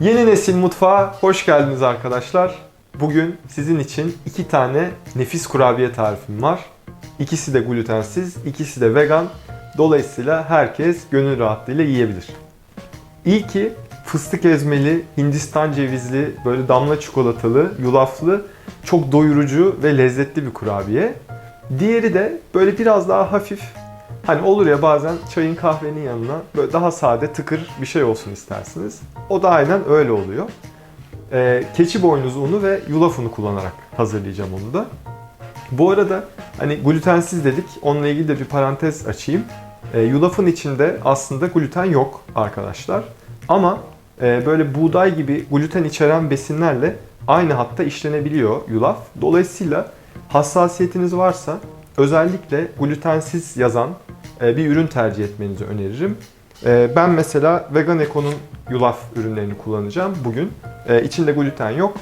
Yeni nesil mutfağa hoş geldiniz arkadaşlar. Bugün sizin için iki tane nefis kurabiye tarifim var. İkisi de glutensiz, ikisi de vegan. Dolayısıyla herkes gönül rahatlığıyla yiyebilir. İlki fıstık ezmeli, Hindistan cevizli, böyle damla çikolatalı, yulaflı, çok doyurucu ve lezzetli bir kurabiye. Diğeri de böyle biraz daha hafif, Hani olur ya bazen çayın kahvenin yanına böyle daha sade tıkır bir şey olsun istersiniz. O da aynen öyle oluyor. Ee, keçi boynuzu unu ve yulaf unu kullanarak hazırlayacağım onu da. Bu arada hani glutensiz dedik. Onunla ilgili de bir parantez açayım. Ee, yulafın içinde aslında gluten yok arkadaşlar. Ama e, böyle buğday gibi gluten içeren besinlerle aynı hatta işlenebiliyor yulaf. Dolayısıyla hassasiyetiniz varsa özellikle glutensiz yazan e, bir ürün tercih etmenizi öneririm. E, Ben mesela Vegan Eco'nun yulaf ürünlerini kullanacağım bugün. E, İçinde gluten yok.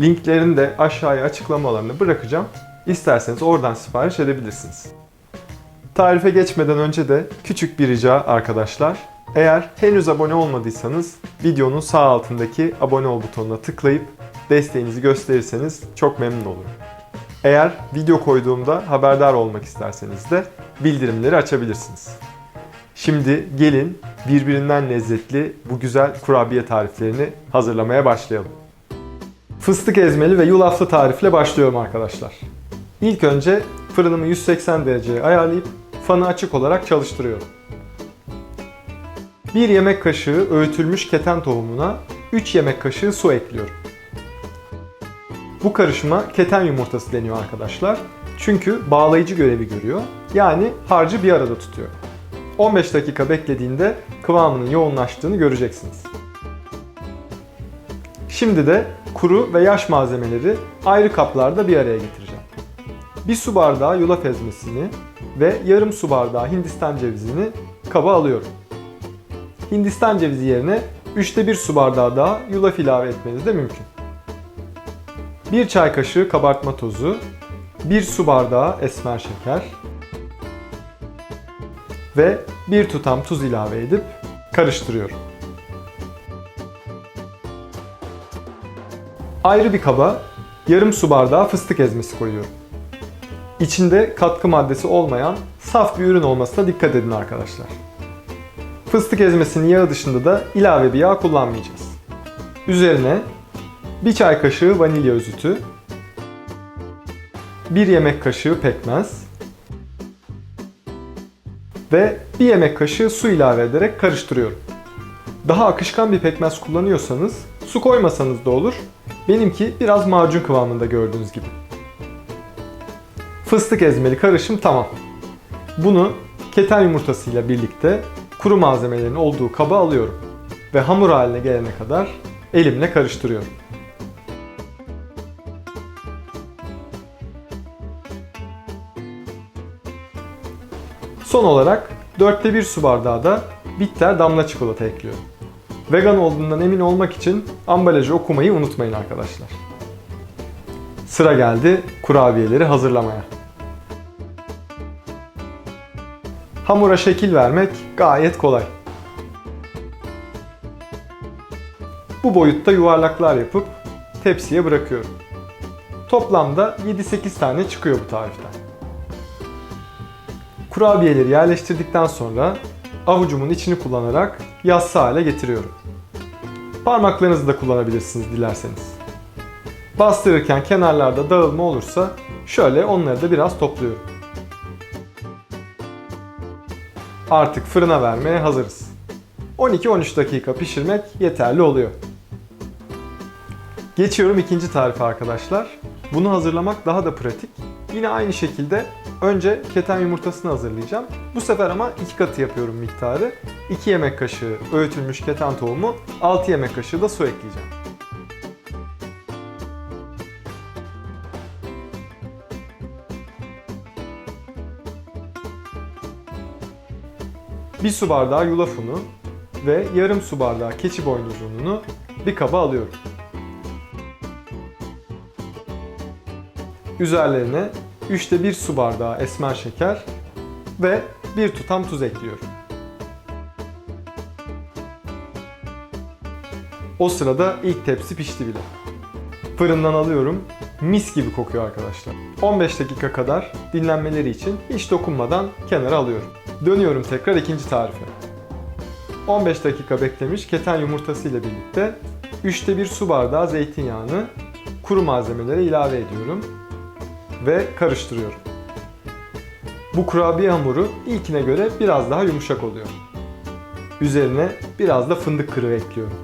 Linklerini de aşağıya açıklamalarını bırakacağım. İsterseniz oradan sipariş edebilirsiniz. Tarife geçmeden önce de küçük bir rica arkadaşlar. Eğer henüz abone olmadıysanız videonun sağ altındaki abone ol butonuna tıklayıp desteğinizi gösterirseniz çok memnun olurum. Eğer video koyduğumda haberdar olmak isterseniz de bildirimleri açabilirsiniz. Şimdi gelin birbirinden lezzetli bu güzel kurabiye tariflerini hazırlamaya başlayalım. Fıstık ezmeli ve yulaflı tarifle başlıyorum arkadaşlar. İlk önce fırınımı 180 dereceye ayarlayıp fanı açık olarak çalıştırıyorum. 1 yemek kaşığı öğütülmüş keten tohumuna 3 yemek kaşığı su ekliyorum. Bu karışıma keten yumurtası deniyor arkadaşlar. Çünkü bağlayıcı görevi görüyor. Yani harcı bir arada tutuyor. 15 dakika beklediğinde kıvamının yoğunlaştığını göreceksiniz. Şimdi de kuru ve yaş malzemeleri ayrı kaplarda bir araya getireceğim. Bir su bardağı yulaf ezmesini ve yarım su bardağı hindistan cevizini kaba alıyorum. Hindistan cevizi yerine 3'te 1 su bardağı daha yulaf ilave etmeniz de mümkün. 1 çay kaşığı kabartma tozu, 1 su bardağı esmer şeker ve 1 tutam tuz ilave edip karıştırıyorum. Ayrı bir kaba yarım su bardağı fıstık ezmesi koyuyorum. İçinde katkı maddesi olmayan saf bir ürün olmasına dikkat edin arkadaşlar. Fıstık ezmesinin yağı dışında da ilave bir yağ kullanmayacağız. Üzerine 1 çay kaşığı vanilya özütü, 1 yemek kaşığı pekmez ve 1 yemek kaşığı su ilave ederek karıştırıyorum. Daha akışkan bir pekmez kullanıyorsanız su koymasanız da olur. Benimki biraz macun kıvamında gördüğünüz gibi. Fıstık ezmeli karışım tamam. Bunu keten yumurtasıyla birlikte kuru malzemelerin olduğu kaba alıyorum ve hamur haline gelene kadar elimle karıştırıyorum. Son olarak 4'te 1 su bardağı da bitter damla çikolata ekliyorum. Vegan olduğundan emin olmak için ambalajı okumayı unutmayın arkadaşlar. Sıra geldi kurabiyeleri hazırlamaya. Hamura şekil vermek gayet kolay. Bu boyutta yuvarlaklar yapıp tepsiye bırakıyorum. Toplamda 7-8 tane çıkıyor bu tariften. Kurabiyeleri yerleştirdikten sonra avucumun içini kullanarak yassı hale getiriyorum. Parmaklarınızı da kullanabilirsiniz dilerseniz. Bastırırken kenarlarda dağılma olursa şöyle onları da biraz topluyorum. Artık fırına vermeye hazırız. 12-13 dakika pişirmek yeterli oluyor. Geçiyorum ikinci tarife arkadaşlar. Bunu hazırlamak daha da pratik. Yine aynı şekilde önce keten yumurtasını hazırlayacağım. Bu sefer ama iki katı yapıyorum miktarı. 2 yemek kaşığı öğütülmüş keten tohumu, 6 yemek kaşığı da su ekleyeceğim. Bir su bardağı yulaf unu ve yarım su bardağı keçi boynuzu ununu bir kaba alıyorum. Üzerlerine 3'te 1 su bardağı esmer şeker ve 1 tutam tuz ekliyorum. O sırada ilk tepsi pişti bile. Fırından alıyorum. Mis gibi kokuyor arkadaşlar. 15 dakika kadar dinlenmeleri için hiç dokunmadan kenara alıyorum. Dönüyorum tekrar ikinci tarife. 15 dakika beklemiş keten yumurtası ile birlikte 3'te 1 su bardağı zeytinyağını kuru malzemelere ilave ediyorum ve karıştırıyorum. Bu kurabiye hamuru ilkine göre biraz daha yumuşak oluyor. Üzerine biraz da fındık kırığı ekliyorum.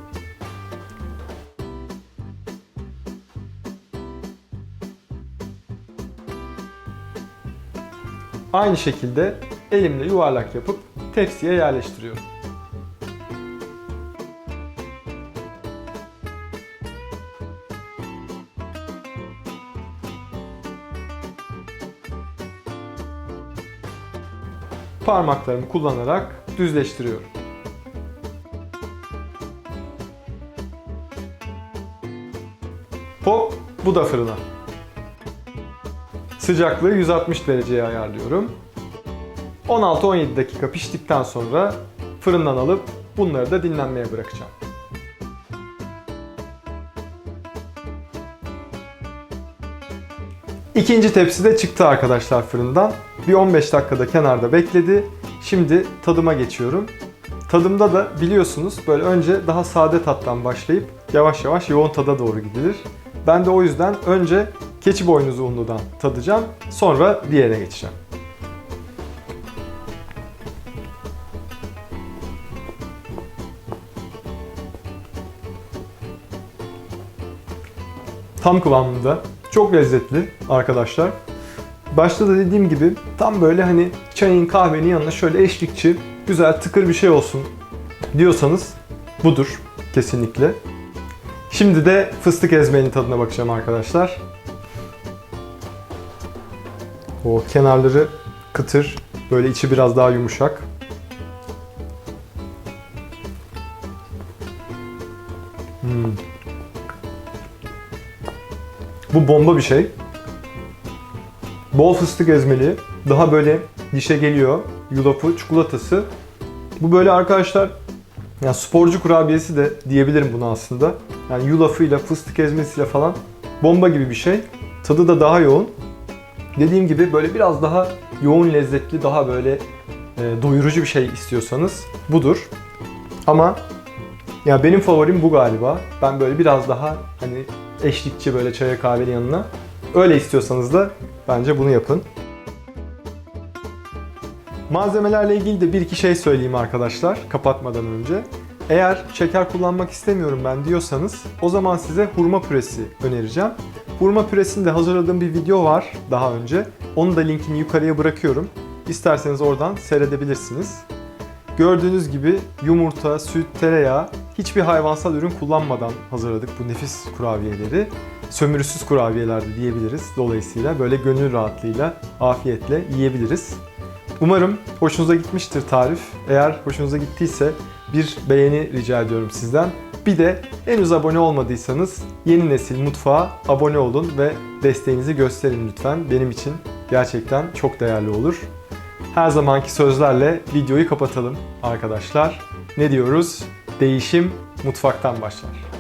Aynı şekilde elimle yuvarlak yapıp tepsiye yerleştiriyorum. Parmaklarımı kullanarak düzleştiriyorum. Hop, bu da fırına. Sıcaklığı 160 dereceye ayarlıyorum. 16-17 dakika piştikten sonra fırından alıp bunları da dinlenmeye bırakacağım. İkinci tepsi de çıktı arkadaşlar fırından. Bir 15 dakikada kenarda bekledi. Şimdi tadıma geçiyorum. Tadımda da biliyorsunuz böyle önce daha sade tattan başlayıp yavaş yavaş yoğun tada doğru gidilir. Ben de o yüzden önce keçi boynuzu unludan tadacağım. Sonra diğerine geçeceğim. Tam kıvamında. Çok lezzetli arkadaşlar. Başta da dediğim gibi tam böyle hani çayın kahvenin yanına şöyle eşlikçi güzel tıkır bir şey olsun diyorsanız budur kesinlikle. Şimdi de fıstık ezmenin tadına bakacağım arkadaşlar. O kenarları kıtır, böyle içi biraz daha yumuşak. Hmm. Bu bomba bir şey. Bol fıstık ezmeli, daha böyle dişe geliyor. Yulafı, çikolatası. Bu böyle arkadaşlar ya sporcu kurabiyesi de diyebilirim buna aslında. Yani yulafıyla, fıstık ezmesiyle falan bomba gibi bir şey. Tadı da daha yoğun. Dediğim gibi böyle biraz daha yoğun lezzetli, daha böyle e, doyurucu bir şey istiyorsanız budur. Ama ya benim favorim bu galiba. Ben böyle biraz daha hani eşlikçi böyle çaya kahvenin yanına. Öyle istiyorsanız da bence bunu yapın. Malzemelerle ilgili de bir iki şey söyleyeyim arkadaşlar kapatmadan önce. Eğer şeker kullanmak istemiyorum ben diyorsanız o zaman size hurma püresi önereceğim. Hurma püresini de hazırladığım bir video var daha önce. Onun da linkini yukarıya bırakıyorum. İsterseniz oradan seyredebilirsiniz. Gördüğünüz gibi yumurta, süt, tereyağı hiçbir hayvansal ürün kullanmadan hazırladık bu nefis kurabiyeleri. Sömürüsüz kurabiyeler de diyebiliriz. Dolayısıyla böyle gönül rahatlığıyla, afiyetle yiyebiliriz. Umarım hoşunuza gitmiştir tarif. Eğer hoşunuza gittiyse bir beğeni rica ediyorum sizden. Bir de henüz abone olmadıysanız Yeni Nesil Mutfağa abone olun ve desteğinizi gösterin lütfen. Benim için gerçekten çok değerli olur. Her zamanki sözlerle videoyu kapatalım arkadaşlar. Ne diyoruz? Değişim mutfaktan başlar.